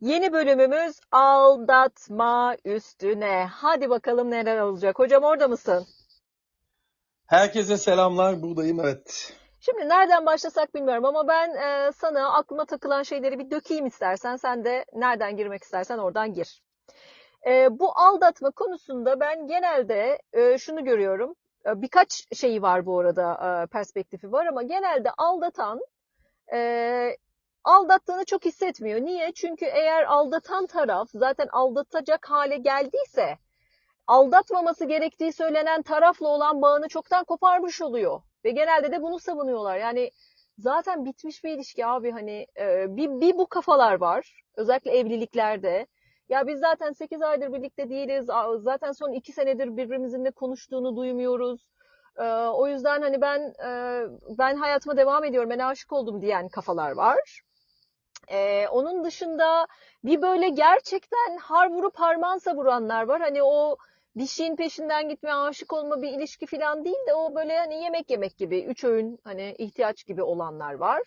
Yeni bölümümüz aldatma üstüne. Hadi bakalım neler olacak. Hocam orada mısın? Herkese selamlar. Buradayım evet. Şimdi nereden başlasak bilmiyorum ama ben e, sana aklıma takılan şeyleri bir dökeyim istersen. Sen de nereden girmek istersen oradan gir. E, bu aldatma konusunda ben genelde e, şunu görüyorum. E, birkaç şeyi var bu arada e, perspektifi var ama genelde aldatan e, aldattığını çok hissetmiyor. Niye? Çünkü eğer aldatan taraf zaten aldatacak hale geldiyse aldatmaması gerektiği söylenen tarafla olan bağını çoktan koparmış oluyor. Ve genelde de bunu savunuyorlar. Yani zaten bitmiş bir ilişki abi hani e, bir, bir bu kafalar var. Özellikle evliliklerde. Ya biz zaten 8 aydır birlikte değiliz. Zaten son 2 senedir birbirimizin ne konuştuğunu duymuyoruz. E, o yüzden hani ben e, ben hayatıma devam ediyorum. Ben aşık oldum diyen kafalar var. E, onun dışında bir böyle gerçekten har vurup harman savuranlar var. Hani o bir şeyin peşinden gitme, aşık olma bir ilişki falan değil de o böyle hani yemek yemek gibi, üç öğün hani ihtiyaç gibi olanlar var.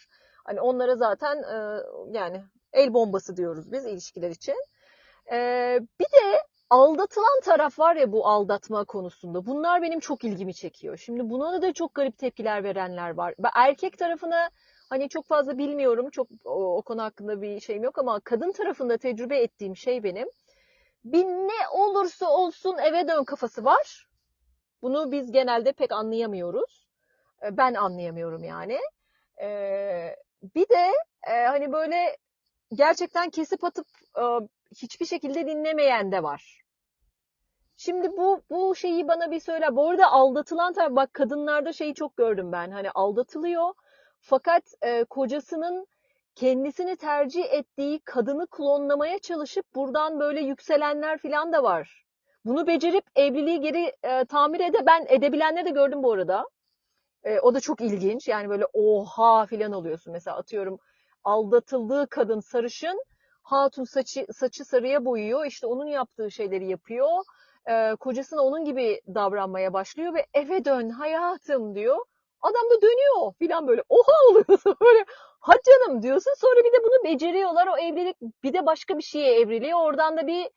Hani onlara zaten e, yani el bombası diyoruz biz ilişkiler için. E, bir de aldatılan taraf var ya bu aldatma konusunda. Bunlar benim çok ilgimi çekiyor. Şimdi buna da çok garip tepkiler verenler var. Erkek tarafına hani çok fazla bilmiyorum. Çok o, o konu hakkında bir şeyim yok ama kadın tarafında tecrübe ettiğim şey benim bir ne olursa olsun eve dön kafası var. Bunu biz genelde pek anlayamıyoruz. E, Ben anlayamıyorum yani. Ee, Bir de e, hani böyle gerçekten kesip atıp e, hiçbir şekilde dinlemeyen de var. Şimdi bu bu şeyi bana bir söyle. Bu arada aldatılan taraf bak kadınlarda şeyi çok gördüm ben. Hani aldatılıyor fakat e, kocasının kendisini tercih ettiği kadını klonlamaya çalışıp buradan böyle yükselenler falan da var. Bunu becerip evliliği geri e, tamir ede ben edebilenleri de gördüm bu arada. E, o da çok ilginç. Yani böyle oha falan oluyorsun. Mesela atıyorum aldatıldığı kadın sarışın, hatun saçı saçı sarıya boyuyor. İşte onun yaptığı şeyleri yapıyor. E, kocasına onun gibi davranmaya başlıyor ve eve dön hayatım diyor. Adam da dönüyor filan böyle. Oha oluyorsun böyle ha canım diyorsun. Sonra bir de bunu beceriyorlar. O evlilik bir de başka bir şeye evriliyor. Oradan da bir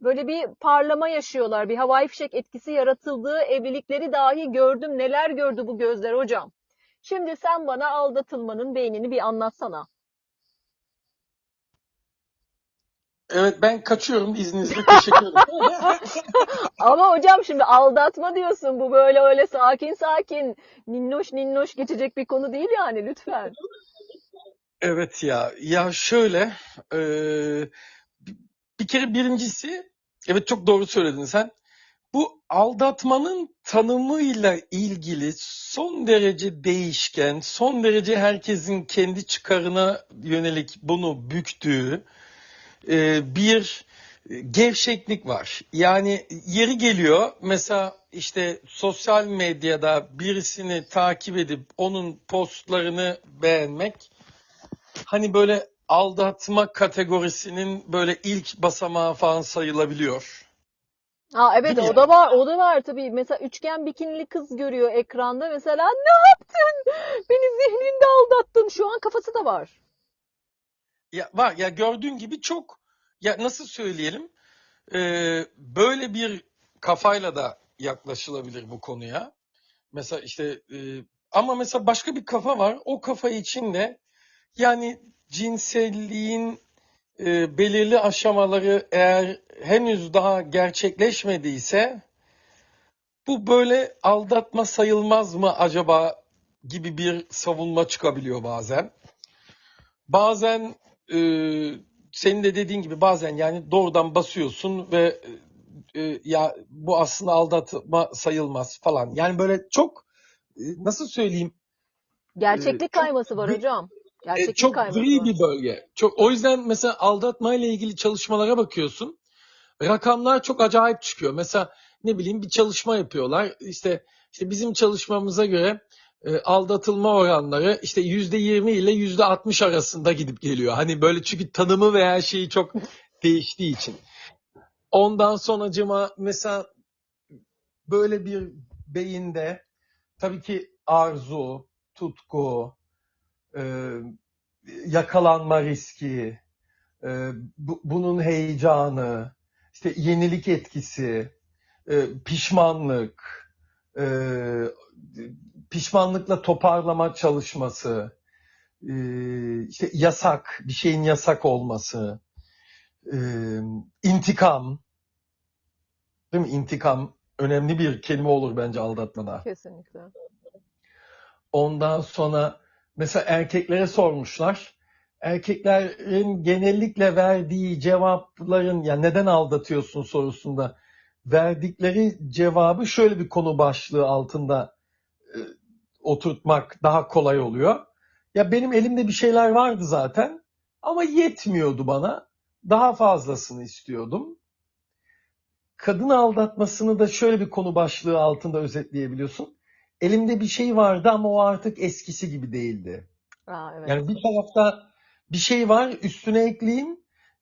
böyle bir parlama yaşıyorlar. Bir havai fişek etkisi yaratıldığı evlilikleri dahi gördüm. Neler gördü bu gözler hocam. Şimdi sen bana aldatılmanın beynini bir anlatsana. Evet ben kaçıyorum izninizle. Teşekkür ederim. Ama hocam şimdi aldatma diyorsun bu böyle öyle sakin sakin ninnoş ninnoş geçecek bir konu değil yani lütfen. Evet ya. Ya şöyle bir bir kere birincisi evet çok doğru söyledin sen. Bu aldatmanın tanımıyla ilgili son derece değişken, son derece herkesin kendi çıkarına yönelik bunu büktüğü e, bir gevşeklik var. Yani yeri geliyor mesela işte sosyal medyada birisini takip edip onun postlarını beğenmek hani böyle aldatma kategorisinin böyle ilk basamağı falan sayılabiliyor. Aa evet Değil o da var o da var tabii. Mesela üçgen bikinili kız görüyor ekranda mesela ne yaptın? Beni zihninde aldattın. Şu an kafası da var. Ya var ya gördüğün gibi çok ya nasıl söyleyelim Ee, böyle bir kafayla da yaklaşılabilir bu konuya. Mesela işte e, ama mesela başka bir kafa var. O kafa içinde yani cinselliğin e, belirli aşamaları eğer henüz daha gerçekleşmediyse bu böyle aldatma sayılmaz mı acaba gibi bir savunma çıkabiliyor bazen. Bazen e, senin de dediğin gibi bazen yani doğrudan basıyorsun ve e, ya bu aslında aldatma sayılmaz falan. Yani böyle çok e, nasıl söyleyeyim e, Gerçeklik çok kayması var hocam. e, Gerçeklik çok kayması gri bir bölge. Çok o yüzden mesela aldatma ile ilgili çalışmalara bakıyorsun. Rakamlar çok acayip çıkıyor. Mesela ne bileyim bir çalışma yapıyorlar. İşte işte bizim çalışmamıza göre e, aldatılma oranları işte yüzde yirmi ile yüzde altmış arasında gidip geliyor. Hani böyle çünkü tanımı veya şeyi çok değiştiği için. Ondan sonracıma mesela böyle bir beyinde tabii ki arzu, tutku, e, yakalanma riski, e, bu- bunun heyecanı, işte yenilik etkisi, e, pişmanlık, e, pişmanlıkla toparlama çalışması, e, işte yasak, bir şeyin yasak olması, e, intikam, değil mi? İntikam önemli bir kelime olur bence aldatmada. Kesinlikle. Ondan sonra mesela erkeklere sormuşlar. Erkeklerin genellikle verdiği cevapların ya neden aldatıyorsun sorusunda verdikleri cevabı şöyle bir konu başlığı altında oturtmak daha kolay oluyor. Ya benim elimde bir şeyler vardı zaten ama yetmiyordu bana. Daha fazlasını istiyordum. Kadın aldatmasını da şöyle bir konu başlığı altında özetleyebiliyorsun. Elimde bir şey vardı ama o artık eskisi gibi değildi. Aa, evet. Yani bir tarafta bir şey var üstüne ekleyeyim.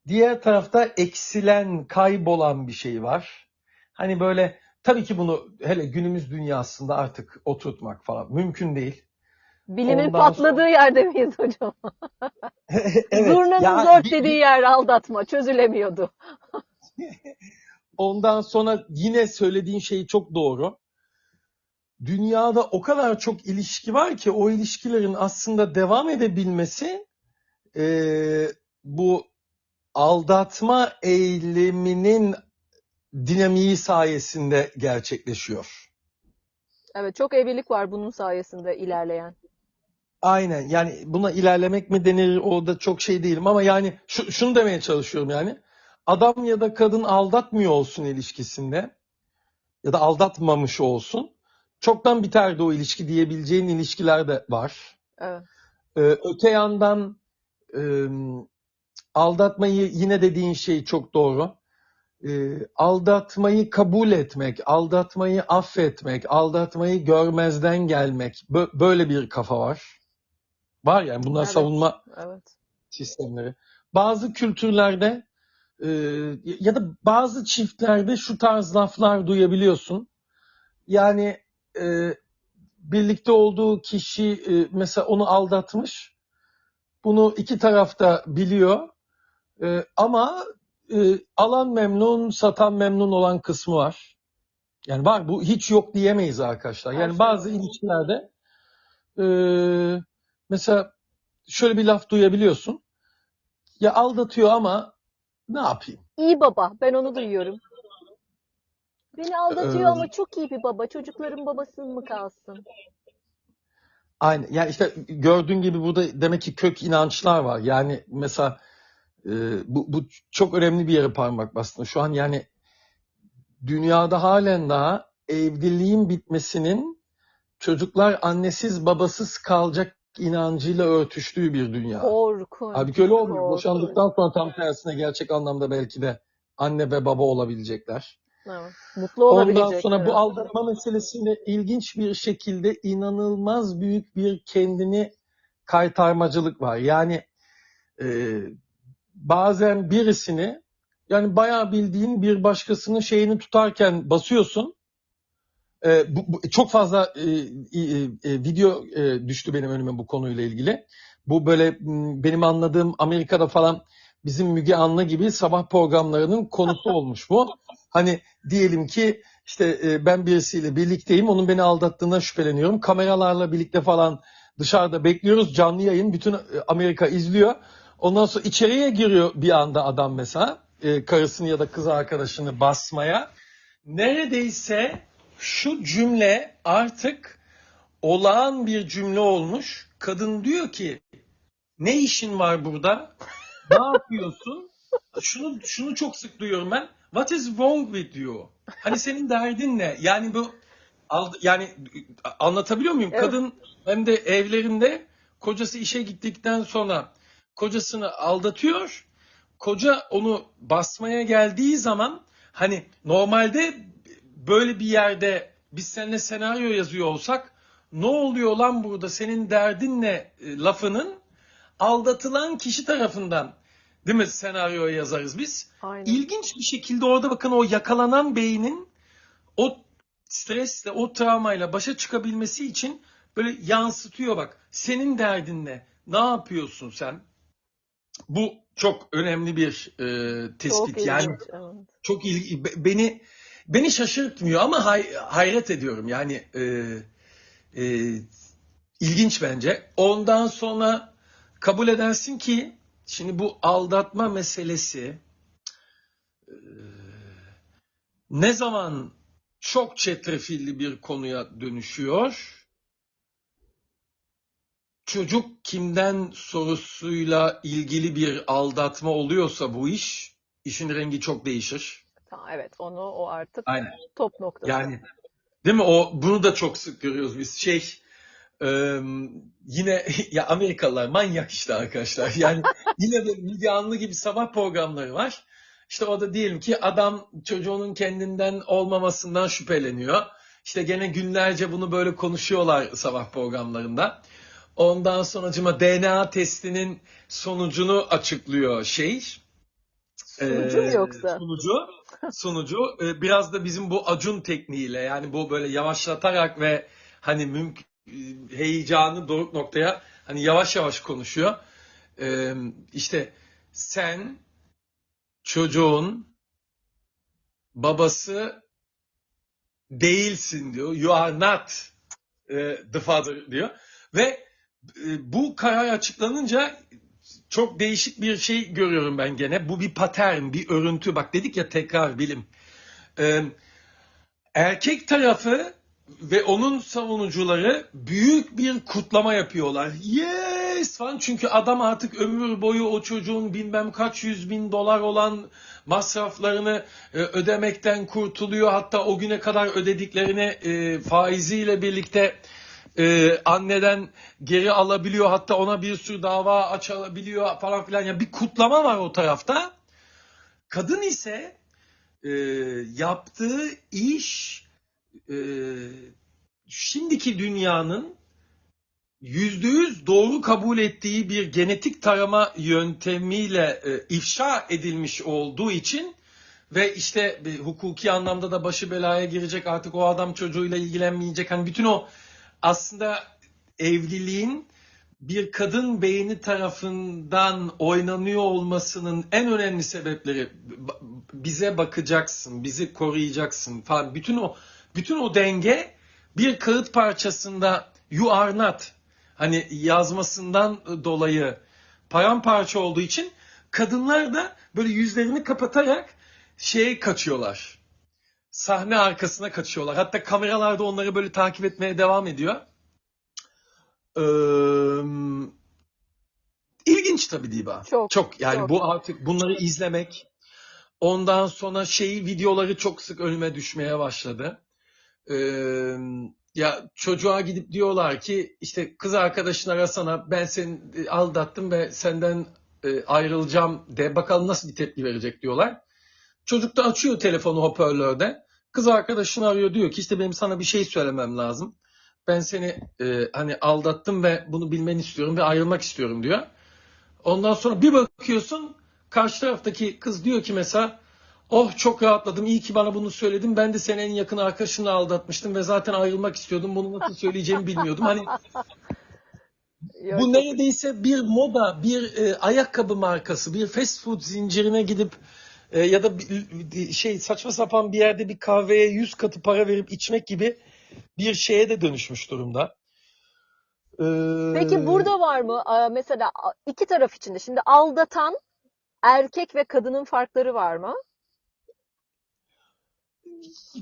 Diğer tarafta eksilen, kaybolan bir şey var. Hani böyle tabii ki bunu hele günümüz dünyasında artık oturtmak falan mümkün değil. Bilimin Ondan patladığı sonra yerde miyiz hocam? evet Zurnanın ya zor dediği yer aldatma. Çözülemiyordu. ondan sonra yine söylediğin şey çok doğru. Dünyada o kadar çok ilişki var ki o ilişkilerin aslında devam edebilmesi eee, bu aldatma eyleminin dinamiği sayesinde gerçekleşiyor. Evet, çok evlilik var bunun sayesinde ilerleyen. Aynen yani buna ilerlemek mi denir o da çok şey değilim ama yani şu, şunu demeye çalışıyorum yani adam ya da kadın aldatmıyor olsun ilişkisinde ya da aldatmamış olsun çoktan biterdi o ilişki diyebileceğin ilişkiler de var. Evet. Ee, öte yandan e, aldatmayı yine dediğin şey çok doğru. Ee, aldatmayı kabul etmek, aldatmayı affetmek, aldatmayı görmezden gelmek bö- böyle bir kafa var. Var yani bunlar Evet. savunma Evet. sistemleri. Bazı kültürlerde e, ya da bazı çiftlerde şu tarz laflar duyabiliyorsun. Yani e, birlikte olduğu kişi e, mesela onu aldatmış. Bunu iki taraf da biliyor. E, ama e, alan memnun, satan memnun olan kısmı var. Yani var bu hiç yok diyemeyiz arkadaşlar. Yani bazı ilişkilerde e, mesela şöyle bir laf duyabiliyorsun. Ya aldatıyor ama ne yapayım? İyi baba. Ben onu duyuyorum. Beni aldatıyor Ee, ama çok iyi bir baba. Çocukların babası mı kalsın? Aynı. Yani işte gördüğün gibi burada demek ki kök inançlar var. Yani mesela e, bu, bu çok önemli bir yere parmak bastın. Şu an yani dünyada halen daha evliliğin bitmesinin çocuklar annesiz babasız kalacak inancıyla örtüştüğü bir dünya. Korkunç. Halbuki öyle olmuyor. Korkunç. Boşandıktan sonra tam tersine gerçek anlamda belki de anne ve baba olabilecekler. Evet. Mutlu Ondan olabilecek. sonra bu aldatma meselesinde ilginç bir şekilde inanılmaz büyük bir kendini kaytarmacılık var. Yani e, bazen birisini yani bayağı bildiğin bir başkasının şeyini tutarken basıyorsun. E, bu, bu- çok fazla e, e, e, video e, düştü benim önüme bu konuyla ilgili. Bu böyle benim anladığım Amerika'da falan bizim Müge Anlı gibi sabah programlarının konusu olmuş bu. Hani diyelim ki işte e, ben birisiyle birlikteyim, onun beni aldattığına şüpheleniyorum. Kameralarla birlikte falan dışarıda bekliyoruz, canlı yayın, bütün e, Amerika izliyor. Ondan sonra içeriye giriyor bir anda adam mesela, e, karısını ya da kız arkadaşını basmaya. Neredeyse şu cümle artık olağan bir cümle olmuş. Kadın diyor ki, ne işin var burada? Ne yapıyorsun? Şunu şunu çok sık duyuyorum ben. What is wrong with you? Hani senin derdin ne? Yani bu yani anlatabiliyor muyum? Evet. Kadın hem de evlerinde kocası işe gittikten sonra kocasını aldatıyor. Koca onu basmaya geldiği zaman hani normalde böyle bir yerde biz seninle senaryo yazıyor olsak ne oluyor lan burada senin derdin ne e, lafının aldatılan kişi tarafından değil mi senaryo yazarız biz. Aynen. İlginç bir şekilde orada bakın o yakalanan beynin o stresle, o travmayla başa çıkabilmesi için böyle yansıtıyor bak. Senin derdin ne? Ne yapıyorsun sen? Bu çok önemli bir e, tespit. Çok yani ilginç. Evet. çok ilgi be- beni beni şaşırtmıyor ama hay- hayret ediyorum. Yani e, e, ilginç bence. Ondan sonra kabul edersin ki şimdi bu aldatma meselesi e, ne zaman çok çetrefilli bir konuya dönüşüyor? Çocuk kimden sorusuyla ilgili bir aldatma oluyorsa bu iş, işin rengi çok değişir. Tamam, evet onu o artık Aynen. top noktası. Yani değil mi? O bunu da çok sık görüyoruz biz. Şey e, yine ya Amerikalılar manyak işte arkadaşlar. Yani yine de Müge Anlı gibi sabah programları var. İşte o da diyelim ki adam çocuğunun kendinden olmamasından şüpheleniyor. İşte gene günlerce bunu böyle konuşuyorlar sabah programlarında. Ondan sonracıma DNA testinin sonucunu açıklıyor şey. Sunucu Ee, yoksa? Sunucu. Sunucu. Ee, biraz da bizim bu acun tekniğiyle yani bu böyle yavaşlatarak ve hani mümkün heyecanı doruk noktaya hani yavaş yavaş konuşuyor. Ee, işte sen çocuğun babası değilsin diyor. You are not e, the father diyor. Ve bu karar açıklanınca çok değişik bir şey görüyorum ben gene. Bu bir patern, bir örüntü. Bak dedik ya tekrar bilim. Ee, erkek tarafı ve onun savunucuları büyük bir kutlama yapıyorlar. Yes falan. Çünkü adam artık ömür boyu o çocuğun bilmem kaç yüz bin dolar olan masraflarını e, ödemekten kurtuluyor. Hatta o güne kadar ödediklerini e, faiziyle birlikte e, anneden geri alabiliyor. Hatta ona bir sürü dava açabiliyor falan filan. Yani bir kutlama var o tarafta. Kadın ise e, yaptığı iş e, şimdiki dünyanın yüzde yüz doğru kabul ettiği bir genetik tarama yöntemiyle e, ifşa edilmiş olduğu için ve işte bir hukuki anlamda da başı belaya girecek artık o adam çocuğuyla ilgilenmeyecek. Hani bütün o aslında evliliğin bir kadın beyni tarafından oynanıyor olmasının en önemli sebepleri bize bakacaksın, bizi koruyacaksın falan. Bütün o bütün o denge bir kağıt parçasında you are not hani yazmasından dolayı paramparça olduğu için kadınlar da böyle yüzlerini kapatarak şeye kaçıyorlar. Sahne arkasına kaçıyorlar. Hatta kameralarda onları böyle takip etmeye devam ediyor. Ee, ilginç tabii Diba. Çok, Çok yani çok. bu artık bunları izlemek ondan sonra şey videoları çok sık önüme düşmeye başladı. Ee, ya çocuğa gidip diyorlar ki işte kız arkadaşın arasana ben seni aldattım ve senden e, ayrılacağım de bakalım nasıl bir tepki verecek diyorlar. Çocuk da açıyor telefonu hoparlörde. Kız arkadaşını arıyor diyor ki işte benim sana bir şey söylemem lazım. Ben seni e, hani aldattım ve bunu bilmeni istiyorum ve ayrılmak istiyorum diyor. Ondan sonra bir bakıyorsun karşı taraftaki kız diyor ki mesela oh çok rahatladım iyi ki bana bunu söyledin ben de senin en yakın arkadaşını aldatmıştım ve zaten ayrılmak istiyordum bunu nasıl söyleyeceğimi bilmiyordum. Hani bu neredeyse bir moda, bir e, ayakkabı markası, bir fast food zincirine gidip e, ya da şey saçma sapan bir yerde bir kahveye yüz katı para verip içmek gibi bir şeye de dönüşmüş durumda. Ee, Peki burada var mı mesela iki taraf içinde şimdi aldatan erkek ve kadının farkları var mı?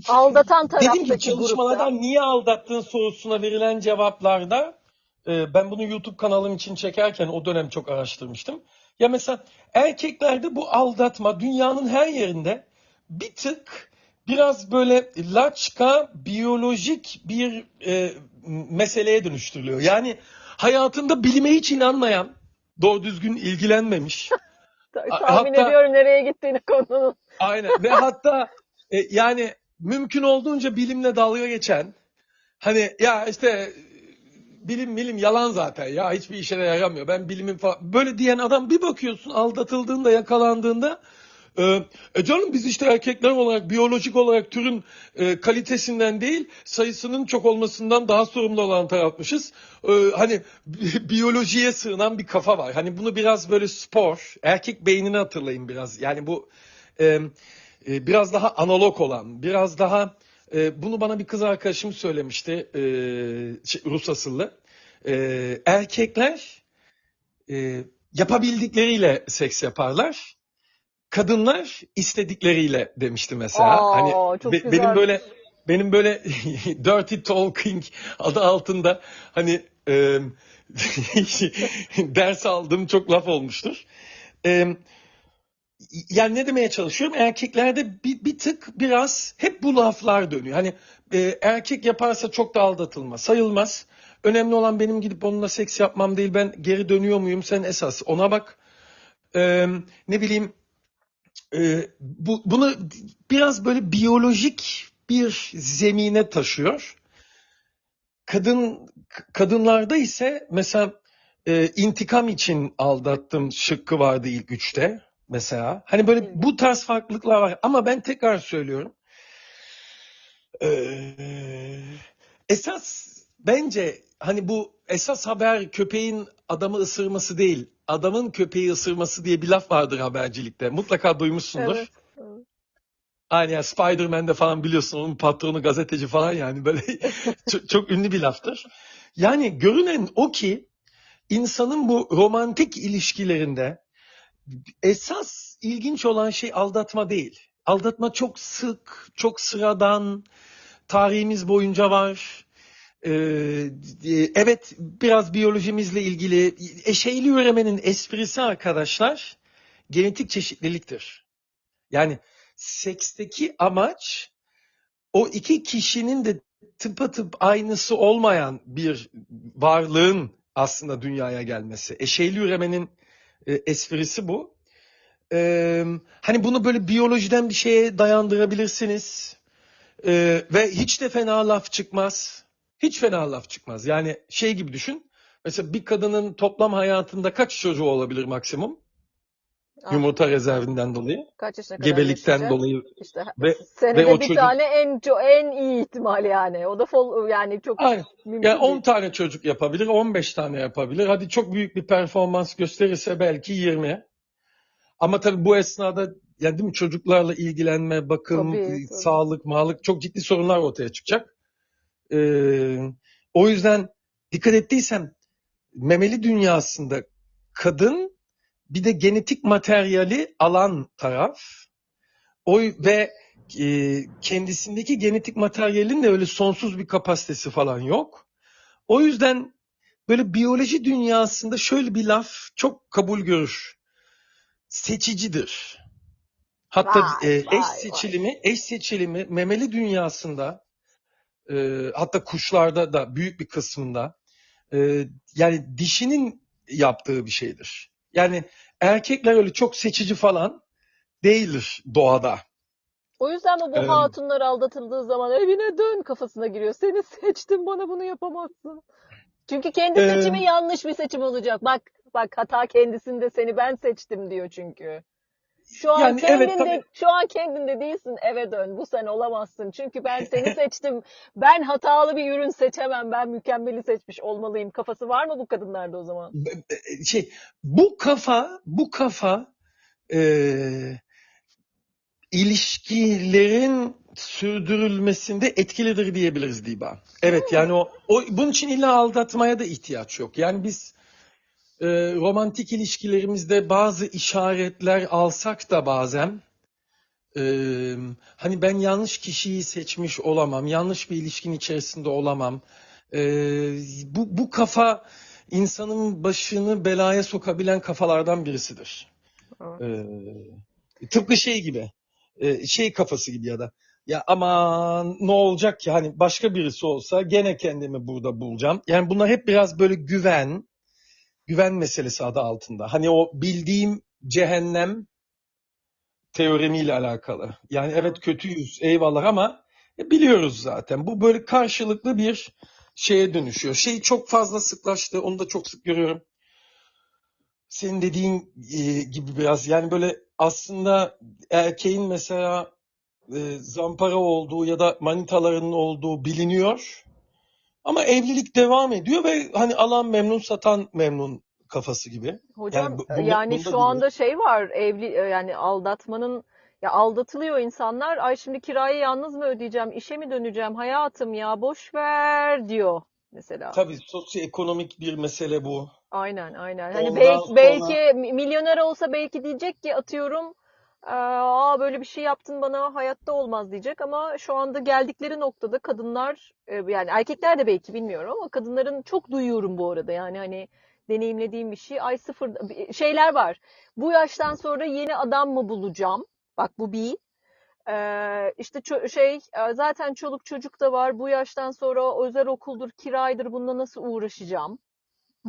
Aldatan Dediğim gibi taraftaki çalışmalardan grupta. niye aldattığın sorusuna verilen cevaplarda e, ben bunu YouTube kanalım için çekerken o dönem çok araştırmıştım. Ya mesela erkeklerde bu aldatma dünyanın her yerinde bir tık biraz böyle laçka biyolojik bir e, meseleye dönüştürülüyor. Yani hayatında bilime hiç inanmayan, doğru düzgün ilgilenmemiş, Tahmin hatta- ediyorum nereye gittiğini konunun. Aynen ve hatta e, yani mümkün olduğunca bilimle dalga geçen hani ya işte bilim bilim yalan zaten ya hiçbir işe de yaramıyor ben bilimin falan böyle diyen adam bir bakıyorsun aldatıldığında yakalandığında Ee, e canım biz işte erkekler olarak biyolojik olarak türün e, kalitesinden değil sayısının çok olmasından daha sorumlu olan tarafmışız. Ee, hani bi- biyolojiye sığınan bir kafa var. Hani bunu biraz böyle spor, erkek beynini hatırlayın biraz. Yani bu e, e, biraz daha analog olan, biraz daha e, bunu bana bir kız arkadaşım söylemişti, e, şey, Rus asıllı. E, erkekler e, yapabildikleriyle seks yaparlar. Kadınlar istedikleriyle demişti mesela. Aa, hani be- güzel. benim böyle benim böyle dirty talking adı altında hani e, ders aldığım çok laf olmuştur. E, yani ne demeye çalışıyorum? Erkeklerde bir, bir tık biraz hep bu laflar dönüyor. Hani e, erkek yaparsa çok da aldatılma sayılmaz. Önemli olan benim gidip onunla seks yapmam değil. Ben geri dönüyor muyum? Sen esas ona bak. E, ne bileyim e, bu, bunu biraz böyle biyolojik bir zemine taşıyor. Kadın kadınlarda ise mesela e, intikam için aldattım şıkkı vardı ilk üçte mesela. Hani böyle bu tarz farklılıklar var ama ben tekrar söylüyorum. Ee, esas bence hani bu esas haber köpeğin adamı ısırması değil, adamın köpeği ısırması diye bir laf vardır habercilikte. Mutlaka duymuşsundur. Evet. evet. Aynen yani Spider-Man'de falan biliyorsun onun patronu gazeteci falan yani böyle çok, çok ünlü bir laftır. Yani görünen o ki insanın bu romantik ilişkilerinde esas ilginç olan şey aldatma değil. Aldatma çok sık, çok sıradan, tarihimiz boyunca var. Ee, evet biraz biyolojimizle ilgili. Eşeğli üremenin esprisi arkadaşlar genetik çeşitliliktir. Yani seksteki amaç o iki kişinin de tıpatıp aynısı olmayan bir varlığın aslında dünyaya gelmesi. Eşeğli üremenin e, esprisi bu. E, hani bunu böyle biyolojiden bir şeye dayandırabilirsiniz. E, ve hiç de fena laf çıkmaz. Hiç fena laf çıkmaz. Yani şey gibi düşün. Mesela bir kadının toplam hayatında kaç çocuğu olabilir maksimum? Ah, Yumurta rezervinden dolayı. kaç yaşına kadar Gebelikten yaşayacak? dolayı. İşte Ve- senede ve o bir çocuk- tane en en iyi ihtimal yani. O da fol yani çok Aynen. mümkün Yani 10 değil. tane çocuk yapabilir, 15 tane yapabilir. Hadi çok büyük bir performans gösterirse belki 20. Ama tabii bu esnada yani değil mi çocuklarla ilgilenme, bakım, Tabii, tabii. sağlık, mağlık çok ciddi sorunlar ortaya çıkacak. Ee, o yüzden dikkat ettiysem memeli dünyasında kadın bir de genetik materyali alan taraf. O ve e, kendisindeki genetik materyalin de öyle sonsuz bir kapasitesi falan yok. O yüzden böyle biyoloji dünyasında şöyle bir laf çok kabul görür. Seçicidir. Hatta Vay, e, vay, eş vay. seçilimi, eş seçilimi memeli dünyasında e, hatta kuşlarda da büyük bir kısmında e, yani dişinin yaptığı bir şeydir. Yani erkekler öyle çok seçici falan değildir doğada. O yüzden mi bu Evet. hatunlar aldatıldığı zaman evine dön kafasına giriyor. Seni seçtim bana bunu yapamazsın. Çünkü kendi Ee, seçimi yanlış bir seçim olacak. Bak bak hata kendisinde seni ben seçtim diyor çünkü. Şu an Yani evet, kendinde tabii. şu an kendinde değilsin eve dön. Bu sen olamazsın. Çünkü ben seni seçtim. Ben hatalı bir ürün seçemem. Ben mükemmeli seçmiş olmalıyım. Kafası var mı bu kadınlarda o zaman? e, şey bu kafa bu kafa e, ilişkilerin sürdürülmesinde etkilidir diyebiliriz Diba. Evet yani o, o bunun için illa aldatmaya da ihtiyaç yok. Yani biz e, romantik ilişkilerimizde bazı işaretler alsak da bazen e, hani ben yanlış kişiyi seçmiş olamam, yanlış bir ilişkin içerisinde olamam. E, bu bu kafa insanın başını belaya sokabilen kafalardan birisidir. Evet. Ee, tıpkı şey gibi, e, şey kafası gibi ya da ya aman ne olacak ki hani başka birisi olsa gene kendimi burada bulacağım. Yani bunlar hep biraz böyle güven, güven meselesi adı altında. Hani o bildiğim cehennem teoremiyle alakalı. Yani evet kötüyüz eyvallah ama e, biliyoruz zaten. Bu böyle karşılıklı bir şeye dönüşüyor. Şey çok fazla sıklaştı. Onu da çok sık görüyorum. senin dediğin e, gibi biraz yani böyle aslında erkeğin mesela e, zampara olduğu ya da manitalarının olduğu biliniyor. Ama evlilik devam ediyor ve hani alan memnun satan memnun kafası gibi. Hocam Yani bu- yani şu gibi. anda şey var evli e, yani aldatmanın ya aldatılıyor insanlar. Ay şimdi kirayı yalnız mı ödeyeceğim? işe mi döneceğim? Hayatım ya boş ver diyor mesela. Tabii sosyoekonomik bir mesele bu. Aynen aynen. Hani belki, sonra- belki mi- milyoner olsa belki diyecek ki atıyorum aa böyle bir şey yaptın bana hayatta olmaz diyecek ama şu anda geldikleri noktada kadınlar e, yani erkekler de belki bilmiyorum ama kadınların çok duyuyorum bu arada yani hani deneyimlediğim bir şey ay sıfır şeyler var. Bu yaştan sonra yeni adam mı bulacağım? Bak bu bir. Ee, işte şey e, zaten çoluk çocuk da var. Bu yaştan sonra özel okuldur, kiraydır bununla nasıl uğraşacağım?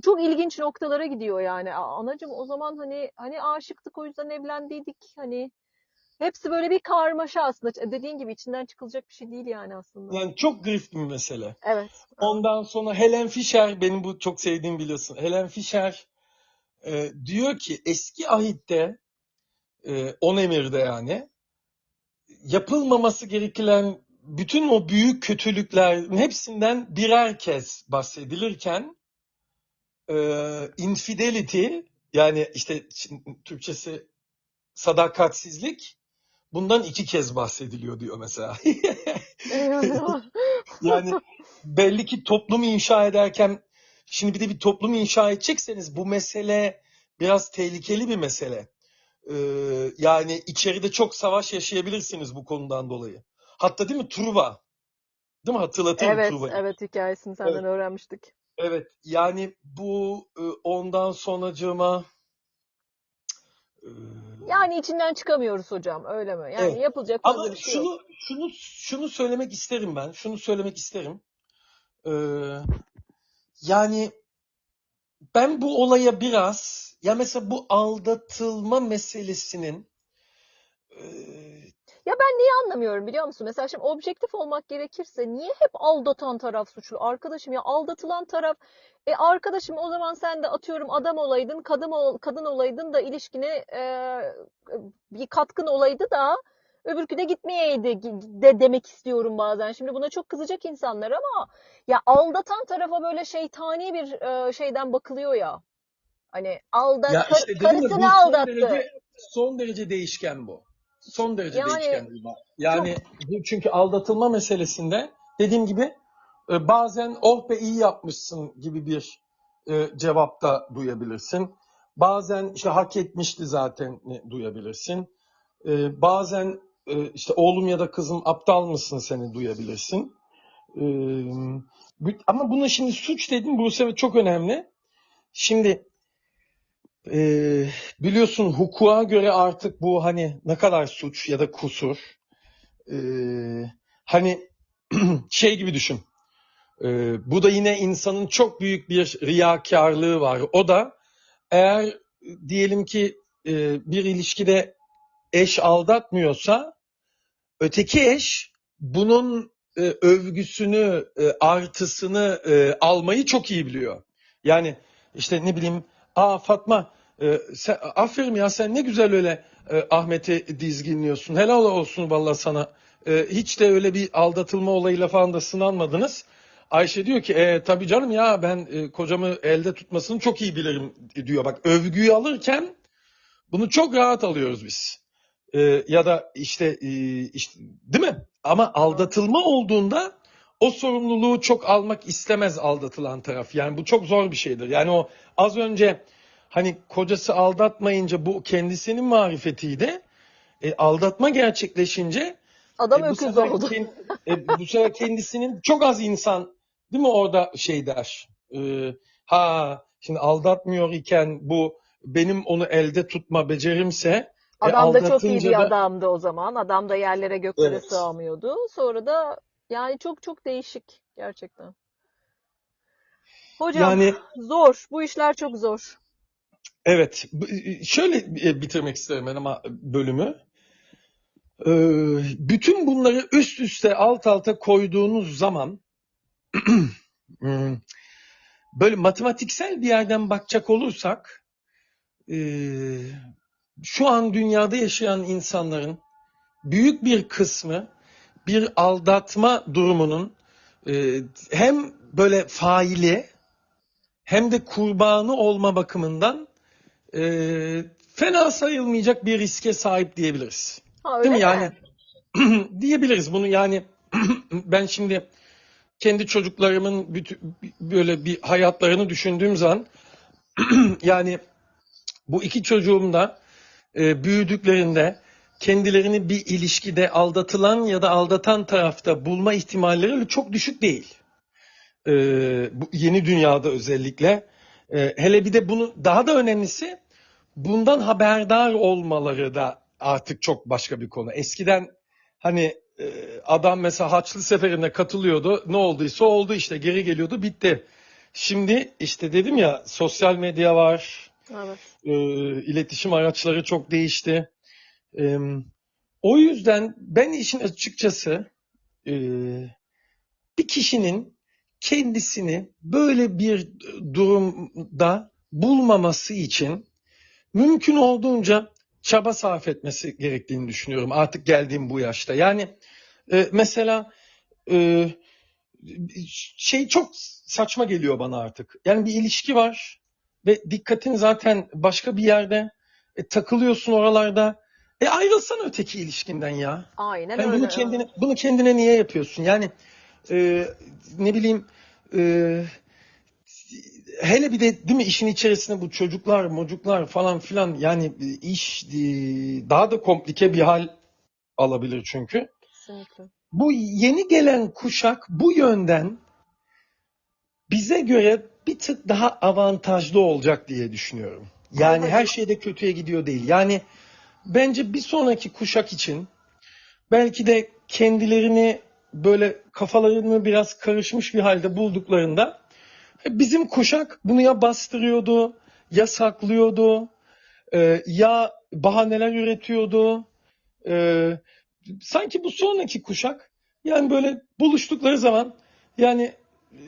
Çok ilginç noktalara gidiyor yani. A- Anacığım o zaman hani hani aşıktık o yüzden evlendiydik. Hani hepsi böyle bir karmaşa aslında. Dediğin gibi içinden çıkılacak bir şey değil yani aslında. Yani çok grif bir mesele. Evet. Ondan sonra Helen Fisher, benim bu çok sevdiğim biliyorsun. Helen Fisher e, diyor ki eski ahitte, e, on emirde yani, yapılmaması gereken bütün o büyük kötülüklerin hepsinden birer kez bahsedilirken, e, infidelity, yani işte Türkçesi sadakatsizlik, bundan iki kez bahsediliyor diyor mesela. Yani belli ki toplum inşa ederken şimdi bir de bir toplum inşa edecekseniz bu mesele biraz tehlikeli bir mesele. Ee, yani içeride çok savaş yaşayabilirsiniz bu konudan dolayı. Hatta değil mi Truva? Değil mi? Hatırlatırım Evet, Truva'yı. evet hikayesini senden Evet. öğrenmiştik. Evet. Yani bu e, ondan sonracığıma e, Yani içinden çıkamıyoruz hocam, öyle mi? Yani Evet. yapılacak fazla Ama bir şey yok. şunu şunu şunu söylemek isterim ben. Şunu söylemek isterim. Ee, yani ben bu olaya biraz ya mesela bu aldatılma meselesinin e, Ya ben niye anlamıyorum biliyor musun? Mesela şimdi objektif olmak gerekirse niye hep aldatan taraf suçlu? Arkadaşım ya aldatılan taraf e arkadaşım o zaman sen de atıyorum adam olaydın, kadın ol, kadın olaydın da ilişkine e, bir katkın olaydı da öbürkü de gitmeyeydi de demek istiyorum bazen. Şimdi buna çok kızacak insanlar ama ya aldatan tarafa böyle şeytani bir e, şeyden bakılıyor ya. Hani aldat ya kar- işte bu karısını son aldattı. derece son derece değişken bu. Son derece Yani değişken bu. Yani bu çünkü aldatılma meselesinde dediğim gibi e, bazen oh be iyi yapmışsın gibi bir e, cevap da duyabilirsin. Bazen işte hak etmişti zaten e, duyabilirsin. E, bazen e, işte oğlum ya da kızım aptal mısın seni duyabilirsin. E, ama buna şimdi suç dedim bu sefer çok önemli. Şimdi e, biliyorsun hukuka göre artık bu hani ne kadar suç ya da kusur. E, hani şey gibi düşün. E, bu da yine insanın çok büyük bir riyakarlığı var. O da eğer diyelim ki e, bir ilişkide eş aldatmıyorsa öteki eş bunun e, övgüsünü, e, artısını e, almayı çok iyi biliyor. Yani işte ne bileyim, aa Fatma, e, sen, aferin ya sen ne güzel öyle e, Ahmet'i dizginliyorsun. Helal olsun valla sana. E, hiç de öyle bir aldatılma olayıyla falan da sınanmadınız. Ayşe diyor ki e, tabii canım ya ben e, kocamı elde tutmasını çok iyi bilirim diyor. Bak övgüyü alırken bunu çok rahat alıyoruz biz. Ee, ya da işte, e, işte değil mi? Ama aldatılma olduğunda o sorumluluğu çok almak istemez aldatılan taraf. Yani bu çok zor bir şeydir. Yani o az önce hani kocası aldatmayınca bu kendisinin marifetiydi. E, aldatma gerçekleşince Adam e, öküz oldu. ken- e, bu sefer kendisinin çok az insan değil mi orada şey der. E, ha şimdi aldatmıyor iken bu benim onu elde tutma becerimse e, Adam da çok iyi bir da adamdı o zaman. Adam da yerlere göklere evet. sığamıyordu. Sonra da yani çok çok değişik gerçekten. Hocam Yani zor. Bu işler çok zor. Evet şöyle e, bitirmek isterim ben ama bölümü. Ee, bütün bunları üst üste alt alta koyduğunuz zaman hmm, böyle matematiksel bir yerden bakacak olursak e, şu an dünyada yaşayan insanların büyük bir kısmı bir aldatma durumunun e, hem böyle faili hem de kurbanı olma bakımından e, fena sayılmayacak bir riske sahip diyebiliriz. Ha, Değil öyle mi? mi? Yani diyebiliriz bunu yani ben şimdi kendi çocuklarımın bütün, böyle bir hayatlarını düşündüğüm zaman yani bu iki çocuğum da e, büyüdüklerinde kendilerini bir ilişkide aldatılan ya da aldatan tarafta bulma ihtimalleri çok düşük değil. E, bu yeni dünyada özellikle. E, hele bir de bunu daha da önemlisi bundan haberdar olmaları da artık çok başka bir konu. Eskiden hani e, adam mesela Haçlı Seferi'ne katılıyordu. Ne olduysa oldu işte geri geliyordu bitti. Şimdi işte dedim ya sosyal medya var. Evet. e, iletişim araçları çok değişti. E, o yüzden ben işin açıkçası e, bir kişinin kendisini böyle bir durumda bulmaması için mümkün olduğunca çaba sarf etmesi gerektiğini düşünüyorum artık geldiğim bu yaşta. Yani e, mesela e, şey çok saçma geliyor bana artık. Yani bir ilişki var ve dikkatin zaten başka bir yerde e, takılıyorsun oralarda. E ayrılsana öteki ilişkinden ya. Aynen Yani öyle. bunu kendine bunu kendine niye yapıyorsun? Yani e, ne bileyim e, hele bir de değil mi işin içerisinde bu çocuklar, mocuklar falan filan yani iş e, daha da komplike bir hal alabilir çünkü. Kesinlikle. Bu yeni gelen kuşak bu yönden bize göre bir tık daha avantajlı olacak diye düşünüyorum. Yani her şeyde kötüye gidiyor değil. Yani bence bir sonraki kuşak için belki de kendilerini böyle kafalarını biraz karışmış bir halde bulduklarında bizim kuşak bunu ya bastırıyordu, ya saklıyordu, e, ya bahaneler üretiyordu. E, sanki bu sonraki kuşak yani böyle buluştukları zaman yani e,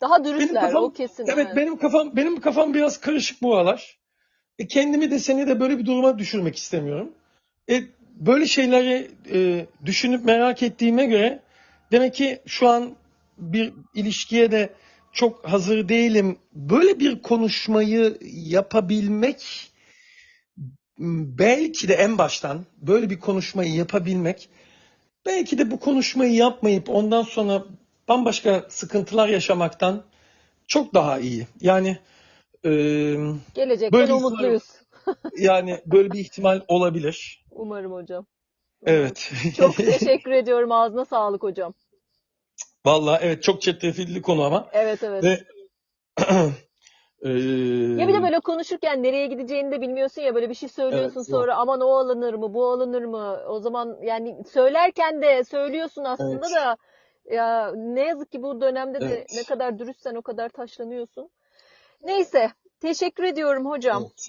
Daha dürüstler benim kafam o kesin. evet evet. benim kafam benim kafam biraz karışık bu aralar. E, kendimi de seni de böyle bir duruma düşürmek istemiyorum. E, böyle şeyleri e, düşünüp merak ettiğime göre demek ki şu an bir ilişkiye de çok hazır değilim. Böyle bir konuşmayı yapabilmek belki de en baştan böyle bir konuşmayı yapabilmek belki de bu konuşmayı yapmayıp ondan sonra bambaşka sıkıntılar yaşamaktan çok daha iyi. Yani e, Gelecekten umutluyuz. Yani böyle bir ihtimal olabilir. Umarım hocam. Evet. Çok teşekkür ediyorum. Ağzına sağlık hocam. Vallahi evet çok çetrefilli konu ama. Evet evet. Ve Ee, Ya bir de böyle konuşurken nereye gideceğini de bilmiyorsun ya böyle bir şey söylüyorsun Evet, yok. sonra aman o alınır mı bu alınır mı o zaman yani söylerken de söylüyorsun aslında Evet. da ya ne yazık ki bu dönemde de Evet. ne kadar dürüstsen o kadar taşlanıyorsun. Neyse teşekkür ediyorum hocam. Evet.